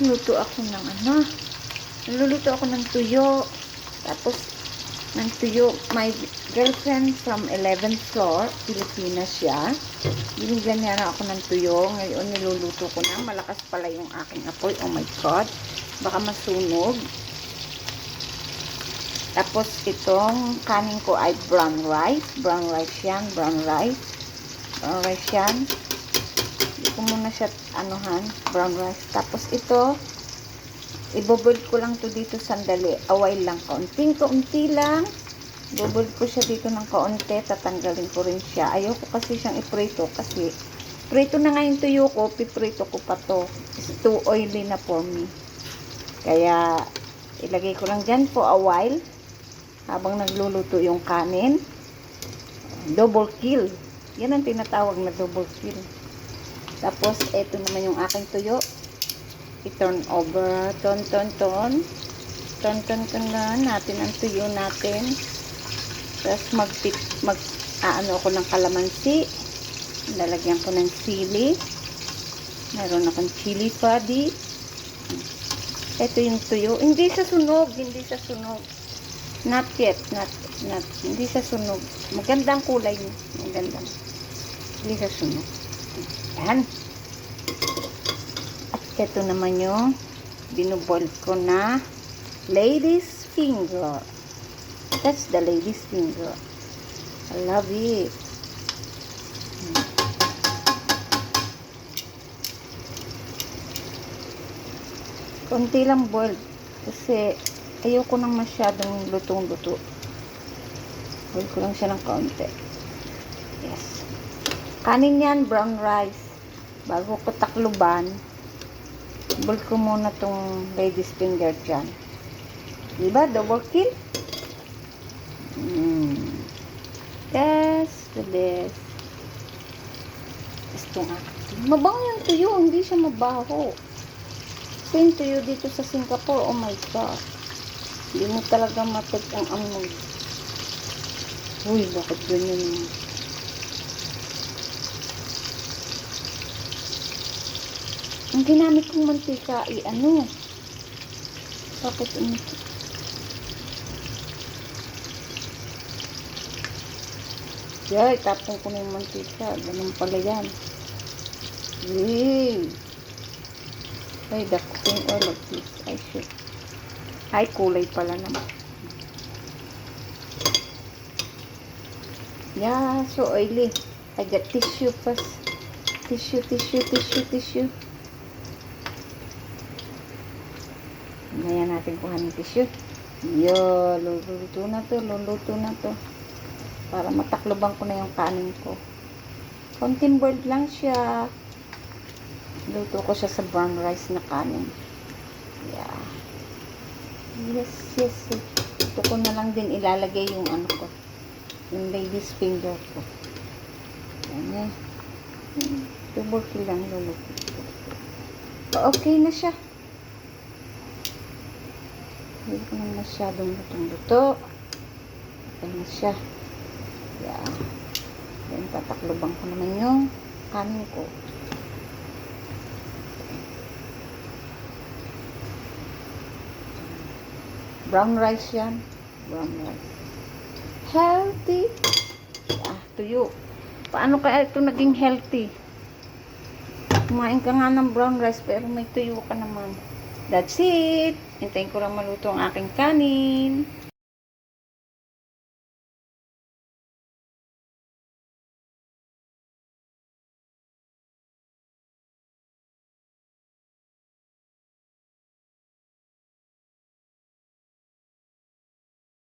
Luto ako ng ano. Luluto ako ng tuyo. Tapos, ng tuyo, my girlfriend from 11th floor, Pilipinas siya. Binigyan niya na ako ng tuyo. Ngayon, niluluto ko na. Malakas pala yung aking apoy. Oh my God. Baka masunog. Tapos, itong kanin ko ay brown rice. Brown rice yan. Brown rice. Brown rice yan. Ko muna siya, anuhan, brown rice. Tapos, ito, iboboil ko lang to dito sandali. Away lang. Kaunting-kaunti lang. Iboboil ko siya dito ng kaunti. Tatanggalin ko rin siya. Ayoko kasi siyang iprito kasi prito na nga tuyo ko. Piprito ko pa to. It's too oily na for me. Kaya, ilagay ko lang dyan for a while habang nagluluto yung kanin. Double kill. Yan ang tinatawag na double kill. Tapos, eto naman yung aking tuyo. I-turn over. Ton, ton, ton. Ton, ton, ton na natin ang tuyo natin. Tapos, mag, mag, aano ako ng kalamansi. Lalagyan ko ng sili. Meron akong chili padi. Ito yung tuyo. Hindi sa sunog. Hindi sa sunog. Not yet. Not, not. Hindi sa sunog. Magandang kulay niya. Magandang. Hindi sa sunog. Yan. At ito naman yung binuboil ko na lady's finger. That's the lady's finger. I love it. Konti lang boiled. Kasi ayoko nang masyadong lutong-luto. Boil ko lang siya ng kaunti. Yes. Kanin yan, brown rice. Bago ko takluban, boil ko muna tong lady's finger dyan. Diba? Double kill? Mm. That's the best. Gusto nga. Mabango yung tuyo. Hindi siya mabaho. Yung tuyo dito sa Singapore, oh my God. Hindi mo talaga matik ang amoy. Uy, bakit ganyan yun? Ginamit kong mantika ay ano? Bakit ano? Yay, tapong ko na yung mantika. Ganun pala yan. Yay! Ay, the cooking oil of this. I should. Ay, kulay pala naman. Yeah, so oily. I got tissue first. Tissue, tissue, tissue, tissue. Ngayon natin kuha ng tissue. Yo, luluto na to, luluto na to. Para matakloban ko na yung kanin ko. Konting boiled lang siya. Luto ko siya sa brown rice na kanin. Yeah. Yes, yes, yes. Ito ko na lang din ilalagay yung ano ko. Yung lady's finger ko. Yan Double kill lang luluto ko. Okay na siya. Hindi ko na masyadong lutong-luto. Okay na siya. Yeah. Then, tatakloban ko naman yung kanin ko. Brown rice yan. Brown rice. Healthy. Ah, tuyo. Paano kaya ito naging healthy? Kumain ka nga ng brown rice pero may tuyo ka naman. That's it. Hintayin ko lang maluto ang aking kanin.